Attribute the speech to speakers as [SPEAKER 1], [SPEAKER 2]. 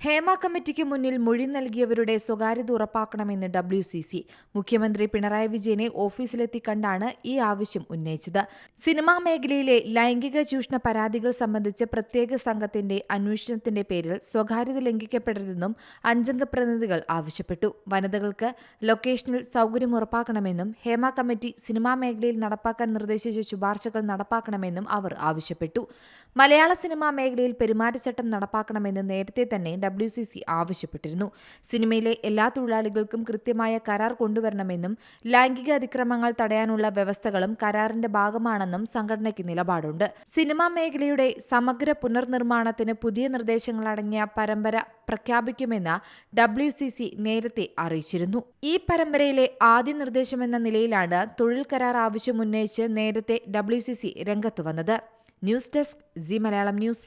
[SPEAKER 1] ഹേമ കമ്മിറ്റിക്ക് മുന്നിൽ മൊഴി നൽകിയവരുടെ സ്വകാര്യത ഉറപ്പാക്കണമെന്ന് ഡബ്ല്യു സി സി. മുഖ്യമന്ത്രി പിണറായി വിജയനെ ഓഫീസിലെത്തി കണ്ടാണ് ഈ ആവശ്യം ഉന്നയിച്ചത്. സിനിമാ മേഖലയിലെ ലൈംഗിക ചൂഷണ പരാതികൾ സംബന്ധിച്ച് പ്രത്യേക സംഘത്തിന്റെ അന്വേഷണത്തിന്റെ പേരിൽ സ്വകാര്യത ലംഘിക്കപ്പെടരുതെന്നും അഞ്ചംഗ പ്രതിനിധികൾ ആവശ്യപ്പെട്ടു. വനിതകൾക്ക് ലൊക്കേഷനിൽ സൗകര്യം ഉറപ്പാക്കണമെന്നും ഹേമ കമ്മിറ്റി സിനിമാ മേഖലയിൽ നടപ്പാക്കാൻ നിർദ്ദേശിച്ച ശുപാർശകൾ നടപ്പാക്കണമെന്നും അവർ ആവശ്യപ്പെട്ടു. മലയാള സിനിമാ മേഖലയിൽ പെരുമാറ്റച്ചട്ടം നടപ്പാക്കണമെന്ന് നേരത്തെ തന്നെ ഡബ്ല്യു സി സി ആവശ്യപ്പെട്ടിരുന്നു. സിനിമയിലെ എല്ലാ തൊഴിലാളികൾക്കും കൃത്യമായ കരാർ കൊണ്ടുവരണമെന്നും ലൈംഗിക അതിക്രമങ്ങൾ തടയാനുള്ള വ്യവസ്ഥകളും കരാറിന്റെ ഭാഗമാണെന്നും സംഘടനയ്ക്ക് നിലപാടുണ്ട്. സിനിമാ മേഖലയുടെ സമഗ്ര പുനർനിർമ്മാണത്തിന് പുതിയ നിർദ്ദേശങ്ങളടങ്ങിയ പരമ്പര പ്രഖ്യാപിക്കുമെന്ന് ഡബ്ല്യു സി സി നേരത്തെ അറിയിച്ചിരുന്നു. ഈ പരമ്പരയിലെ ആദ്യ നിർദ്ദേശമെന്ന നിലയിലാണ് തൊഴിൽ കരാർ ആവശ്യം ഉന്നയിച്ച് നേരത്തെ ഡബ്ല്യു സി സി രംഗത്തു വന്നത്. News desk Zee Malayalam news.